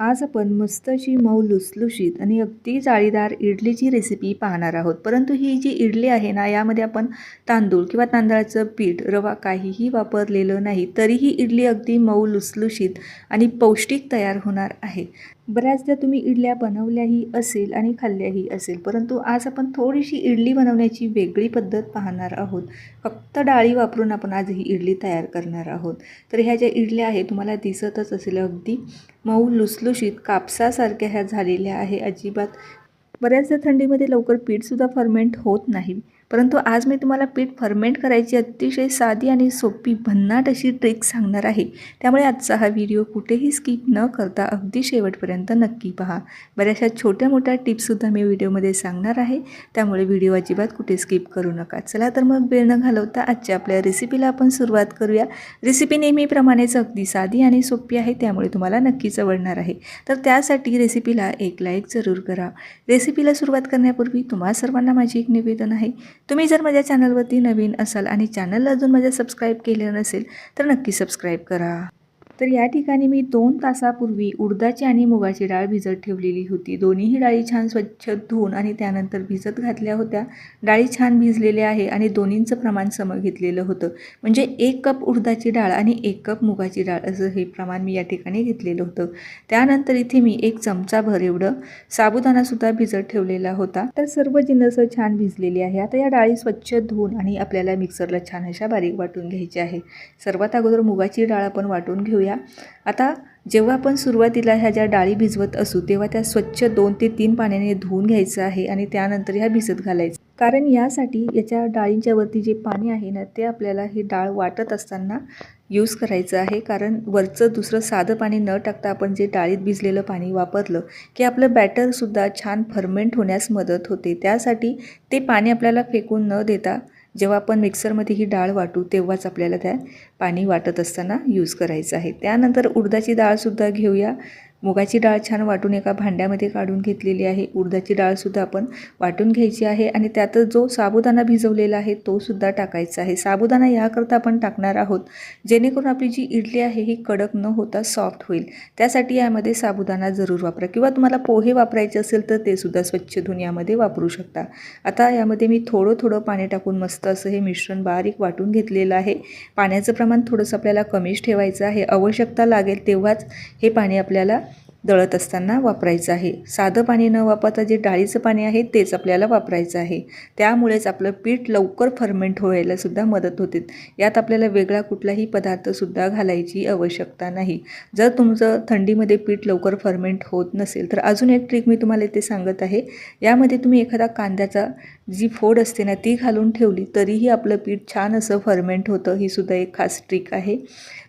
आज आपण मस्त जी मऊ लुसलुशीत आणि अगदी जाळीदार इडलीची रेसिपी पाहणार आहोत. परंतु ही जी इडली आहे ना यामध्ये आपण तांदूळ किंवा तांदळाचं पीठ रवा काहीही वापरलेलं नाही तरीही इडली अगदी मऊ लुसलुशीत आणि पौष्टिक तयार होणार आहे. बऱ्याचदा तुम्ही इडल्या बनवल्याही असेल आणि खाल्ल्याही असेल परंतु आज आपण थोडीशी इडली बनवण्याची वेगळी पद्धत पाहणार आहोत. फक्त डाळी वापरून आपण आज ही इडली तयार करणार आहोत. तर ह्या ज्या इडल्या आहे तुम्हाला दिसतच असेल अगदी मऊ लुसलुशीत कापसासारख्या ह्या झालेल्या आहे. अजिबात बऱ्याचदा थंडीमध्ये लवकर पीठसुद्धा फर्मेंट होत नाही. परंतु आज मी तुम्हाला पीठ फर्मेंट करायची अतिशय साधी आणि सोपी भन्नाट अशी ट्रिक सांगणार आहे. त्यामुळे आजचा हा व्हिडिओ कुठेही स्किप न करता अगदी शेवटपर्यंत नक्की पहा. बऱ्याचशा छोट्या मोठ्या टिप्ससुद्धा मी व्हिडिओमध्ये सांगणार आहे. त्यामुळे व्हिडिओ अजिबात कुठे स्किप करू नका. चला तर मग वेळ न घालवता आजच्या आपल्या रेसिपीला आपण सुरुवात करूया. रेसिपी नेहमीप्रमाणेच अगदी साधी आणि सोपी आहे त्यामुळे तुम्हाला नक्कीच आवडणार आहे. तर त्यासाठी रेसिपीला एक लाईक जरूर करा. रेसिपीला सुरुवात करण्यापूर्वी तुम्हा सर्वांना माझी एक निवेदन आहे. तुम्ही जर माझ्या चॅनलवरती नवीन असाल आणि चॅनलला अजून माझ्या सबस्क्राईब केलेलं नसेल तर नक्की सबस्क्राईब करा. तर या ठिकाणी मी दोन तासापूर्वी उडदाची आणि मुगाची डाळ भिजत ठेवलेली होती. दोन्हीही डाळी छान स्वच्छ धुवून आणि त्यानंतर भिजत घातल्या होत्या. डाळी छान भिजलेल्या आहे आणि दोन्हींचं प्रमाण सम घेतलेलं होतं. म्हणजे एक कप उडदाची डाळ आणि एक कप मुगाची डाळ असं हे प्रमाण मी या ठिकाणी घेतलेलं होतं. त्यानंतर इथे मी एक चमचाभर एवढं साबुदाणासुद्धा भिजत ठेवलेला होता. तर सर्व जिनसं छान भिजलेली आहे. आता या डाळी स्वच्छ धुवून आणि आपल्याला मिक्सरला छान अशा बारीक वाटून घ्यायची आहे. सर्वात अगोदर मुगाची डाळ आपण वाटून घेऊया. आता जेव्हा आपण सुरुवातीला ह्या ज्या डाळी भिजवत असू तेव्हा त्या स्वच्छ दोन ते तीन पाण्याने धुवून घ्यायचं आहे आणि त्यानंतर ह्या भिजत घालायचं. कारण यासाठी याच्या डाळींच्या वरती जे पाणी आहे ना ते आपल्याला हे डाळ वाटत असताना यूज करायचं आहे. कारण वरचं दुसरं साधं पाणी न टाकता आपण जे डाळीत भिजलेलं पाणी वापरलं की आपलं बॅटरसुद्धा छान फर्मेंट होण्यास मदत होते. त्यासाठी ते पाणी आपल्याला फेकून न देता जेव्हा आपण मिक्सरमध्ये ही डाळ वाटू तेव्हाच आपल्याला त्या पाणी वाटत असताना यूज करायचं आहे. त्यानंतर उडदाची डाळसुद्धा घेऊया. मुगाची डाळ छान वाटून एका भांड्यामध्ये काढून घेतलेली आहे. उडदाची डाळसुद्धा आपण वाटून घ्यायची आहे आणि त्यातच जो साबुदाणा भिजवलेला आहे तो सुद्धा टाकायचा आहे. साबुदाणा याकरता आपण टाकणार आहोत. जेणेकरून आपली जी इडली आहे ही कडक न होता सॉफ्ट होईल. त्यासाठी यामध्ये साबुदाणा जरूर वापरा किंवा तुम्हाला पोहे वापरायचे असेल तर ते सुद्धा स्वच्छ धुवून यामध्ये वापरू शकता. आता यामध्ये मी थोडं थोडं पाणी टाकून मस्त असं हे मिश्रण बारीक वाटून घेतलेलं आहे. पाण्याचं प्रमाण थोडंसं आपल्याला कमीच ठेवायचं आहे. आवश्यकता लागेल तेव्हाच हे पाणी आपल्याला दळत असताना वापरायचं आहे. साधं पाणी न वापरता जे डाळीचं पाणी आहे तेच आपल्याला वापरायचं आहे. त्यामुळेच आपलं पीठ लवकर फर्मेंट व्हायलासुद्धा मदत होते. यात आपल्याला वेगळा कुठलाही पदार्थसुद्धा घालायची आवश्यकता नाही. जर तुमचं थंडीमध्ये पीठ लवकर फर्मेंट होत नसेल तर अजून एक ट्रिक मी तुम्हाला इथे सांगत आहे. यामध्ये तुम्ही एखादा कांद्याचा जी फोड असते ना ती घालून ठेवली तरीही आपलं पीठ छान असं फर्मेंट होतं ही सुद्धा एक खास ट्रिक आहे.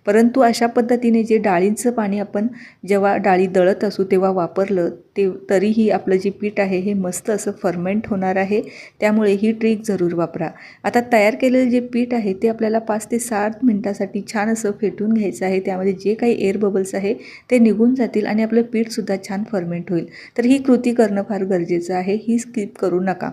परंतु अशा पद्धतीने जे डाळींचं पाणी आपण जेव्हा डाळी दळत असू तेव्हा वापरलं ते तरीही आपलं जे पीठ आहे हे मस्त असं फर्मेंट होणार आहे. त्यामुळे ही ट्रिक जरूर वापरा. आता तयार केलेलं जे पीठ आहे ते आपल्याला पाच ते सात मिनटासाठी छान असं फेटून घ्यायचं आहे. त्यामध्ये जे काही एअर बबल्स आहे ते निघून जातील आणि आपलं पीठसुद्धा छान फर्मेंट होईल. तर ही कृती करणं फार गरजेचं आहे. ही स्किप करू नका.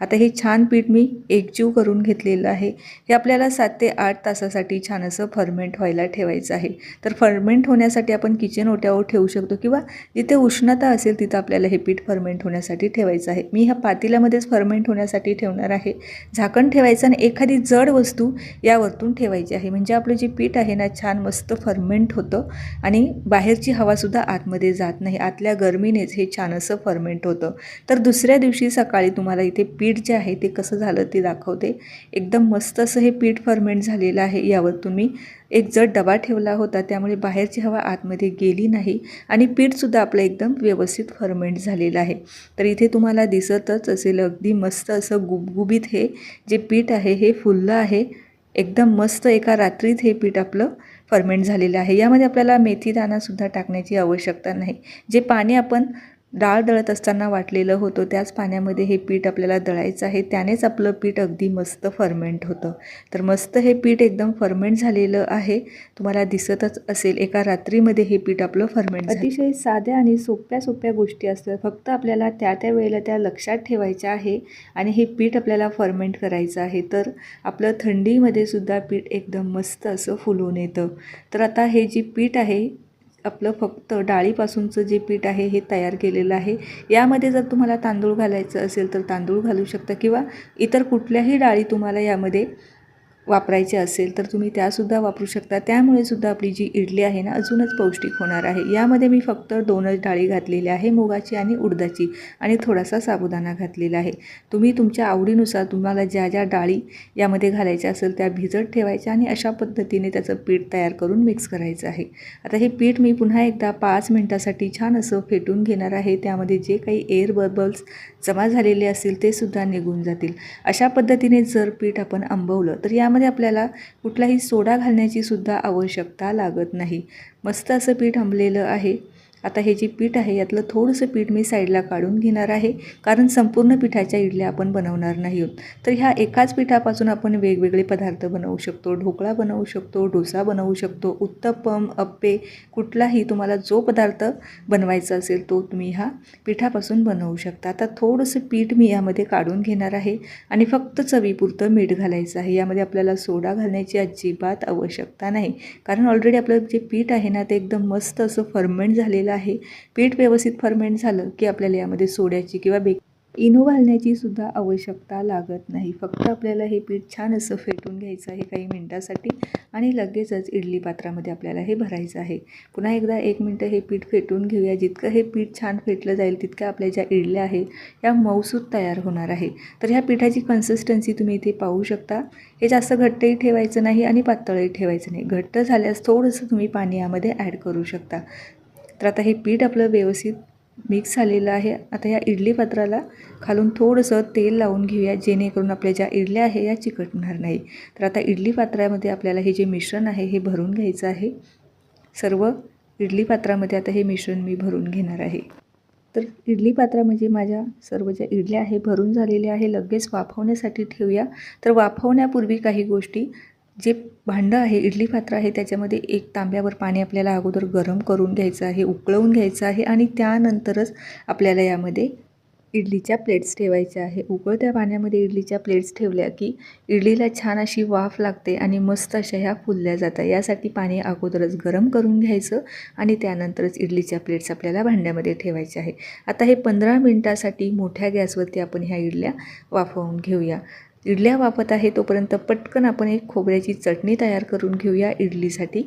आता हे छान पीठ मी एकजीव करून घेतलेलं आहे. हे आपल्याला सात ते आठ तासासाठी छान असं फर्मेंट व्हायला ठेवायचं आहे. तर फर्मेंट होण्यासाठी आपण किचन ओट्यावर ठेवू शकतो किंवा जिथे उष्णता असेल तिथं आपल्याला हे पीठ फर्मेंट होण्यासाठी ठेवायचं आहे. मी ह्या पातेल्यामध्येच फर्मेंट होण्यासाठी ठेवणार आहे. झाकण ठेवायचं आणि एखादी जड वस्तू यावरतून ठेवायची आहे. म्हणजे आपलं जे पीठ आहे ना छान मस्त फर्मेंट होतं आणि बाहेरची हवासुद्धा आतमध्ये जात नाही. आतल्या गरमीनेच हे छान असं फर्मेंट होतं. तर दुसऱ्या दिवशी सकाळी तुम्हाला इथे पीठ जे आहे ते कसं झालं ते दाखवते. एकदम मस्त असं हे पीठ फर्मेंट झालेलं आहे. यावर तुम्ही एक जड डबा ठेवला होता त्यामुळे बाहेरची हवा आतमध्ये गेली नाही आणि पीठसुद्धा आपलं एकदम व्यवस्थित फर्मेंट झालेलं आहे. तर इथे तुम्हाला दिसतच असेल अगदी मस्त असं गुबगुबीत हे जे पीठ आहे हे फुललं आहे. एकदम मस्त एका रात्रीत हे पीठ आपलं फर्मेंट झालेलं आहे. यामध्ये आपल्याला मेथीदाणासुद्धा टाकण्याची आवश्यकता नाही. जे पाणी आपण डाळ दळत असताना वाटलेलं होतं त्याच पाण्यामध्ये हे पीठ आपल्याला दळायचं आहे. त्यानेच आपलं पीठ अगदी मस्त फर्मेंट होतं. तर मस्त हे पीठ एकदम फर्मेंट झालेलं आहे. तुम्हाला दिसतच असेल एका रात्रीमध्ये हे पीठ आपलं फर्मेंट अतिशय साध्या आणि सोप्या सोप्या गोष्टी असतात. फक्त आपल्याला त्या त्या वेळेला त्या लक्षात ठेवायच्या आहे आणि हे पीठ आपल्याला फर्मेंट करायचं आहे. तर आपलं थंडीमध्ये सुद्धा पीठ एकदम मस्त असं फुलून येतं. तर आता हे जे पीठ आहे आपलं फक्त डाळीपासूनचं जे पीठ आहे हे तयार केलेलं आहे. यामध्ये जर तुम्हाला तांदूळ घालायचं असेल तर तांदूळ घालू शकता किंवा इतर कुठल्याही डाळी तुम्हाला यामध्ये वापरायचे असेल तर तुम्ही त्यासुद्धा वापरू शकता. त्यामुळे सुद्धा आपली जी इडली आहे ना अजूनच पौष्टिक होणार आहे. यामध्ये मी फक्त दोनच डाळी घातलेली आहे मुगाची आणि उडदाची आणि थोडासा साबुदाणा घातलेला आहे. तुम्ही तुमच्या आवडीनुसार तुम्हाला ज्या ज्या डाळी यामध्ये घालायच्या असेल त्या भिजत ठेवायच्या आणि अशा पद्धतीने त्याचं पीठ तयार करून मिक्स करायचं आहे. आता हे पीठ मी पुन्हा एकदा पाच मिनटासाठी छान असं फेटून घेणार आहे. त्यामध्ये जे काही एअर बबल्स जमा झालेले असतील ते सुद्धा निघून जातील. अशा पद्धतीने जर पीठ आपण आंबवलं तर यामध्ये आपल्याला कुठलाही सोडा घालण्याची सुद्धा आवश्यकता लागत नाही. मस्त असं पीठ आंबलेलं आहे. आता हे जे पीठ आहे यातलं थोडंसं पीठ मी साईडला काढून घेणार आहे कारण संपूर्ण पिठाच्या इडल्या आपण बनवणार नाही आहोत. तर ह्या एकाच पिठापासून आपण वेगवेगळे पदार्थ बनवू शकतो ढोकळा बनवू शकतो डोसा बनवू शकतो उत्तप्पम अप्पे कुठलाही तुम्हाला जो पदार्थ बनवायचा असेल तो तुम्ही ह्या पिठापासून बनवू शकता. आता थोडंसं पीठ मी यामध्ये काढून घेणार आहे आणि फक्त चवीपुरतं मीठ घालायचं आहे. यामध्ये आपल्याला सोडा घालण्याची अजिबात आवश्यकता नाही. कारण ऑलरेडी आपलं जे पीठ आहे ना ते एकदम मस्त असं फर्मेंट झालेलं आहे. पीठ व्यवस्थित फर्मेंट झालं की आपल्याला यामध्ये सोड्याची किंवा बेक इनो घालण्याची सुद्धा आवश्यकता लागत नाही. फक्त आपल्याला हे पीठ छान असं फेटून घ्यायचं आहे काही मिनटासाठी आणि लगेचच इडली पात्रामध्ये आपल्याला हे भरायचं आहे. पुन्हा एकदा एक मिनटं हे पीठ फेटून घेऊया. जितकं हे पीठ छान फेटलं जाईल तितक्या आपल्या ज्या इडल्या आहेत या मऊसूत तयार होणार आहे. तर ह्या पिठाची कन्सिस्टन्सी तुम्ही इथे पाहू शकता. हे जास्त घट्टही ठेवायचं नाही आणि पातळही ठेवायचं नाही. घट्ट झाल्यास थोडंसं तुम्ही पाणी यामध्ये ॲड करू शकता. तर आता हे पीठ आपलं व्यवस्थित मिक्स झालेलं आहे. आता या इडली पात्राला खालून थोडंसं तेल लावून घेऊया जेणेकरून आपल्या ज्या इडल्या आहे या चिकटणार नाही. तर आता इडली पात्रामध्ये आपल्याला हे जे मिश्रण आहे हे भरून घ्यायचं आहे. सर्व इडली पात्रामध्ये आता हे मिश्रण मी भरून घेणार आहे. तर इडली पात्रा म्हणजे माझ्या सर्व ज्या इडल्या आहे भरून झालेल्या आहे लगेच वाफवण्यासाठी ठेवूया. तर वाफवण्यापूर्वी काही गोष्टी जे भांडं आहे इडली पात्र आहे त्याच्यामध्ये एक तांब्यावर पाणी आपल्याला अगोदर गरम करून घ्यायचं आहे उकळवून घ्यायचं आहे आणि त्यानंतरच आपल्याला यामध्ये इडलीच्या प्लेट्स ठेवायच्या आहे. उकळत्या पाण्यामध्ये इडलीच्या प्लेट्स ठेवल्या की इडलीला छान अशी वाफ लागते आणि मस्त अशा ह्या फुलल्या जातात. यासाठी पाणी अगोदरच गरम करून घ्यायचं आणि त्यानंतरच इडलीच्या प्लेट्स आपल्याला भांड्यामध्ये ठेवायच्या आहे. आता हे पंधरा मिनटासाठी मोठ्या गॅसवरती आपण ह्या इडल्या वाफवून घेऊया. इडल्या वाफत आहे तोपर्यंत पटकन आपण एक खोबऱ्याची चटणी तयार करून घेऊया इडलीसाठी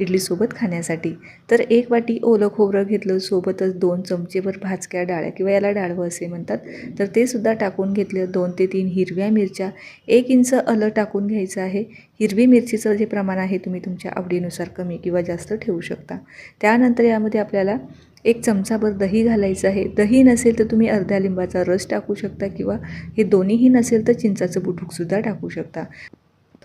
इडलीसोबत खाण्यासाठी. तर एक वाटी ओलं खोबरं घेतलं सोबतच दोन चमचेभर भाजक्या डाळ्या किंवा याला डाळवं असे म्हणतात. तर ते सुद्धा टाकून घेतलं दोन ते तीन हिरव्या मिरच्या एक इंच आलं टाकून घ्यायचं आहे. हिरवी मिरचीचं जे प्रमाण आहे तुम्ही तुमच्या आवडीनुसार कमी किंवा जास्त ठेवू शकता. त्यानंतर यामध्ये आपल्याला एक चमचाभर दही घालायचं आहे. दही नसेल तर तुम्ही अर्ध्या लिंबाचा रस टाकू शकता किंवा हे दोन्हीही नसेल तर चिंचाचं बुटूकसुद्धा टाकू शकता.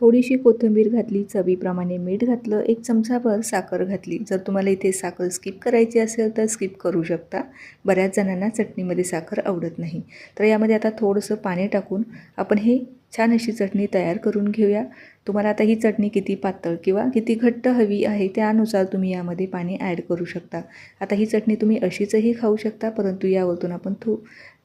थोडीशी कोथिंबीर घातली चवीप्रमाणे मीठ घातलं एक चमचाभर साखर घातली. जर तुम्हाला इथे साखर स्किप करायची असेल तर स्किप करू शकता. बऱ्याच जणांना चटणीमध्ये साखर आवडत नाही. तर यामध्ये आता थोडंसं पाणी टाकून आपण हे छान अशी चटणी तयार करून घेऊया. तुम्हाला आता ही चटणी किती पातळ किंवा किती घट्ट हवी आहे त्यानुसार तुम्ही यामध्ये पाणी ॲड करू शकता. आता ही चटणी तुम्ही अशीचही खाऊ शकता परंतु यावरतून आपण थो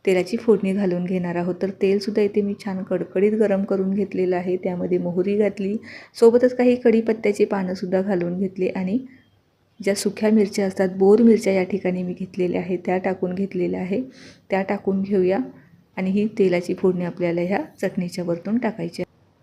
तेलाची फोडणी घालून घेणार आहोत. तर तेलसुद्धा इथे मी छान कडकडीत गरम करून घेतलेलं आहे. त्यामध्ये मोहरी घातली सोबतच काही कढीपत्त्याची पानंसुद्धा घालून घेतली आणि ज्या सुख्या मिरच्या असतात बोर मिरच्या या ठिकाणी मी घेतलेल्या आहेत त्या टाकून घेतलेल्या आहे. त्या टाकून घेऊया. आणि ही तेलाची फोडणी आपल्याला ह्या चटणीच्या वरतून टाकायची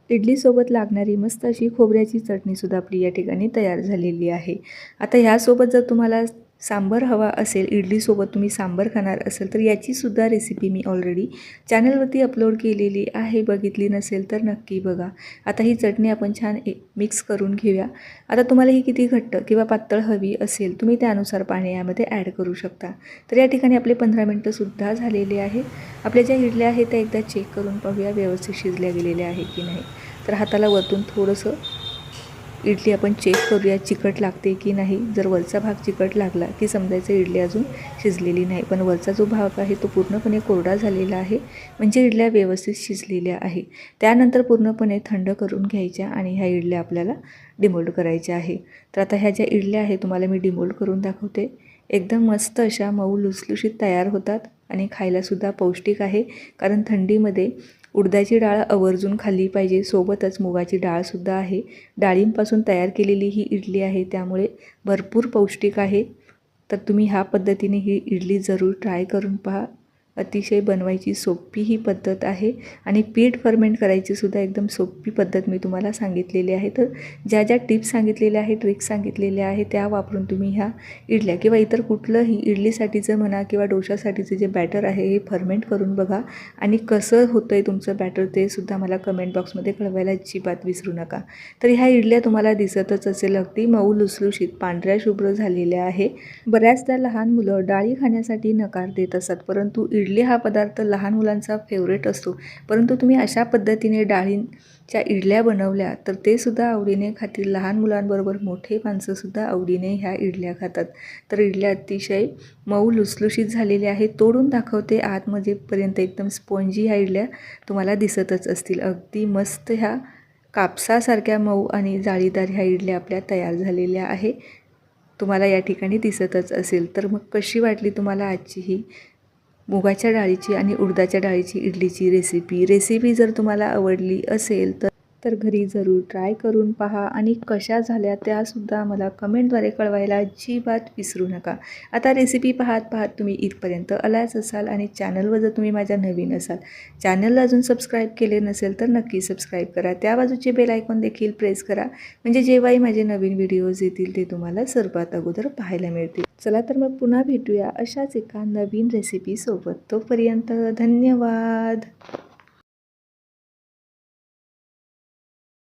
इडलीसोबत लागणारी मस्त अशी खोबऱ्याची चटणीसुद्धा आपली या ठिकाणी तयार झालेली आहे. आता ह्यासोबत जर तुम्हाला सांबर हवा असेल इडलीसोबत तुम्ही सांबर खाणार असेल तर याचीसुद्धा रेसिपी मी ऑलरेडी चॅनलवरती अपलोड केलेली आहे बघितली नसेल तर नक्की बघा. आता ही चटणी आपण छान एक मिक्स करून घेऊया. आता तुम्हाला ही किती घट्ट किंवा पातळ हवी असेल तुम्ही त्यानुसार पाणी यामध्ये ॲड करू शकता. तर या ठिकाणी आपले पंधरा मिनटंसुद्धा झालेले आहे. आपल्या ज्या इडल्या आहेत त्या एकदा चेक करून पाहूया व्यवस्थित शिजल्या गेलेल्या आहे की नाही. तर हाताला वरतून थोडंसं इडली आपण चेक करूया चिकट लागते की नाही. जर वरचा भाग चिकट लागला की समजायचं इडली अजून शिजलेली नाही. पण वरचा जो भाग आहे तो पूर्णपणे कोरडा झालेला आहे. म्हणजे इडल्या व्यवस्थित शिजलेल्या आहे. त्यानंतर पूर्णपणे थंड करून घ्यायच्या आणि ह्या इडल्या आपल्याला डिमोल्ड करायच्या आहे. तर आता ह्या ज्या इडल्या आहे तुम्हाला मी डिमोल्ड करून दाखवते. एकदम मस्त अशा मऊ लुसलुशीत तयार होतात आणि खायलासुद्धा पौष्टिक आहे. कारण थंडीमध्ये उडदाची डाळ आवर्जून खाल्ली पाहिजे. सोबतच मुगाची डाळसुद्धा आहे. डाळींपासून तयार केलेली ही इडली आहे. त्यामुळे भरपूर पौष्टिक आहे. तर तुम्ही ह्या पद्धतीने ही इडली जरूर ट्राय करून पहा. अतिशय बनवायची सोपी ही पद्धत आहे आणि पीठ फर्मेंट करायची सुद्धा एकदम सोपी पद्धत मी तुम्हाला सांगितलेली आहे. तर ज्या ज्या टिप्स सांगितलेल्या आहे ट्रिक्स सांगितलेल्या आहे त्या वापरून तुम्ही ह्या इडल्या किंवा इतर कुठलंही इडलीसाठीचं म्हणा किंवा डोशासाठीचं जे बॅटर आहे हे फर्मेंट करून बघा आणि कसं होतं आहे तुमचं बॅटर ते सुद्धा मला कमेंट बॉक्समध्ये कळवायला अजिबात विसरू नका. तर ह्या इडल्या तुम्हाला दिसतच असेल अगदी मऊ लुसलुशीत पांढऱ्या शुभ्र झालेल्या आहे. बऱ्याचदा लहान मुलं डाळी खाण्यासाठी नकार देत असतात परंतु इड इडली हा पदार्थ लहान मुलांचा फेवरेट असतो. परंतु तुम्ही अशा पद्धतीने डाळींच्या इडल्या बनवल्या तर ते सुद्धा आवडीने खातील. लहान मुलांबरोबर मोठे माणसंसुद्धा आवडीने ह्या इडल्या खातात. तर इडल्या अतिशय मऊ लुसलुशीत झालेल्या आहे तोडून दाखवते आतमध्येपर्यंत एकदम स्पॉन्जी ह्या इडल्या तुम्हाला दिसतच असतील. अगदी मस्त ह्या कापसासारख्या मऊ आणि जाळीदार ह्या इडल्या आपल्या तयार झालेल्या आहे. तुम्हाला या ठिकाणी दिसतच असेल. तर मग कशी वाटली तुम्हाला आजची ही मुगाच्या डाळीची आणि उडदाच्या डाळीची इडलीची रेसिपी रेसिपी जर तुम्हाला आवडली असेल तर तर घरी जरूर ट्राय करून पहा आणि कशा झाल्या त्यासुद्धा मला कमेंटद्वारे कळवायला अजिबात विसरू नका. आता रेसिपी पाहत पाहत तुम्ही इथपर्यंत आलाच असाल आणि चॅनलवर जर तुम्ही माझ्या नवीन असाल चॅनलला अजून सबस्क्राईब केले नसेल तर नक्की सबस्क्राईब करा. त्या बाजूचे बेल आयकॉन देखील प्रेस करा. म्हणजे जेव्हाही माझे नवीन व्हिडिओज येतील ते तुम्हाला सर्वात अगोदर पाहायला मिळतील. चला तर मग पुन्हा भेटूया अशाच एका नवीन रेसिपीसोबत तोपर्यंत धन्यवाद!